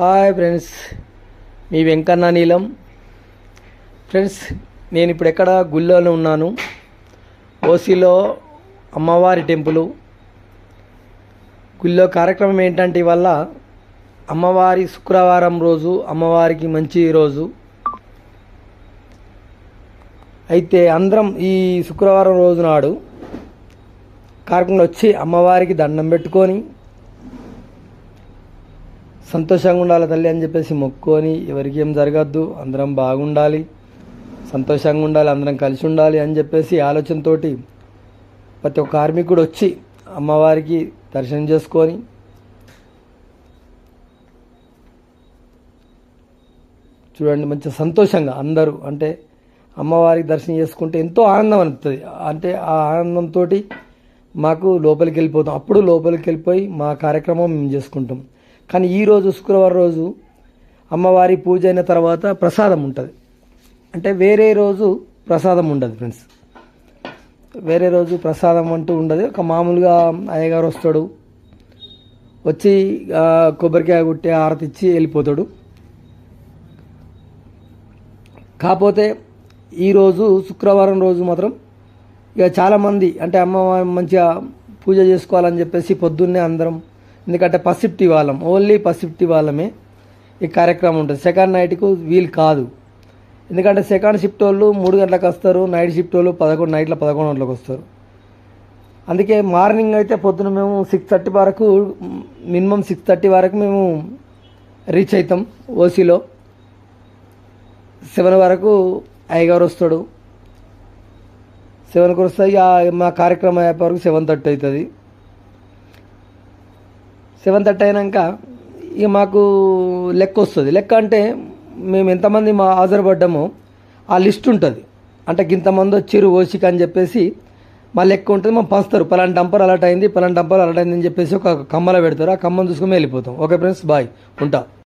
Hi friends మీ వెంకన్న నీలం. Friends నేను ఇప్పుడు ఎక్కడ గుళ్ళోనే ఉన్నాను? ఓసీలో అమ్మవారి టెంపుల్. గుళ్ళో కార్యక్రమం ఏంటంటే ఇవల్ల అమ్మవారి శుక్రవారం రోజు అమ్మవారికి మంచి రోజు. అయితే అందరం ఈ శుక్రవారం రోజు నాడు కార్యక్రమంలో వచ్చి అమ్మవారికి దండం పెట్టుకొని సంతోషంగా ఉండాలి తల్లి అని చెప్పేసి మొక్కుకొని ఎవరికి ఏం జరగద్దు అందరం బాగుండాలి. సంతోషంగా ఉండాలి అందరం కలిసి ఉండాలి అని చెప్పేసి ఆలోచనతోటి ప్రతి ఒక్క కార్మికుడు వచ్చి అమ్మవారికి దర్శనం చేసుకొని చూడండి మంచి సంతోషంగా అందరూ అంటే అమ్మవారికి దర్శనం చేసుకుంటే ఎంతో ఆనందం అనిపిస్తుంది. అంటే ఆ ఆనందంతో మాకు లోపలికి వెళ్ళిపోతాం. అప్పుడు లోపలికి వెళ్ళిపోయి మా కార్యక్రమం మేము చేసుకుంటాం. కానీ ఈరోజు శుక్రవారం రోజు అమ్మవారి పూజ అయిన తర్వాత ప్రసాదం ఉంటుంది. అంటే వేరే రోజు ప్రసాదం ఉండదు ఫ్రెండ్స్. వేరే రోజు ప్రసాదం అంటూ ఉండదు. ఒక మామూలుగా అయ్యగారు వస్తాడు. వచ్చి కొబ్బరికాయ కొట్టి ఆరతి ఇచ్చి వెళ్ళిపోతాడు. కాకపోతే ఈరోజు శుక్రవారం రోజు మాత్రం ఇక చాలామంది అంటే అమ్మ మంచిగా పూజ చేసుకోవాలని చెప్పేసి పొద్దున్నే అందరం ఎందుకంటే పసిఫ్టీ వాళ్ళం. ఓన్లీ పసిఫ్టీ వాళ్ళమే ఈ కార్యక్రమం ఉంటుంది. సెకండ్ నైట్కు వీలు కాదు. ఎందుకంటే సెకండ్ షిఫ్ట్ వాళ్ళు మూడు గంటలకు వస్తారు నైట్ షిఫ్ట్ వాళ్ళు పదకొండు నైట్లో పదకొండు గంటలకు వస్తారు. అందుకే మార్నింగ్ అయితే పొద్దున మేము సిక్స్ థర్టీ వరకు మినిమం సిక్స్ థర్టీ వరకు మేము రీచ్ అవుతాం ఓసీలో సెవెన్ వరకు అయ్యగారు వస్తాడు. సెవెన్కి వస్తాయి మా కార్యక్రమం అయ్యే వరకు సెవెన్ థర్టీ అవుతుంది. సెవెన్ థర్టీ అయినాక ఇక మాకు లెక్క వస్తుంది. లెక్క అంటే మేము ఎంతమంది మా హాజరుపడ్డామో ఆ లిస్ట్ ఉంటుంది. అంటే ఇంతమంది వచ్చిరు ఓసిక అని చెప్పేసి మా లెక్క ఉంటుంది మా పంచుతారు. పలాంటి డంపర్ అలర్ట్ అయింది పలాని డంపర్ అలర్ట్ అయింది అని చెప్పేసి ఒక కమ్మలో పెడతారు. ఆ కమ్మను చూసుకొని వెళ్ళిపోతాం. Okay friends bye. ఉంటా.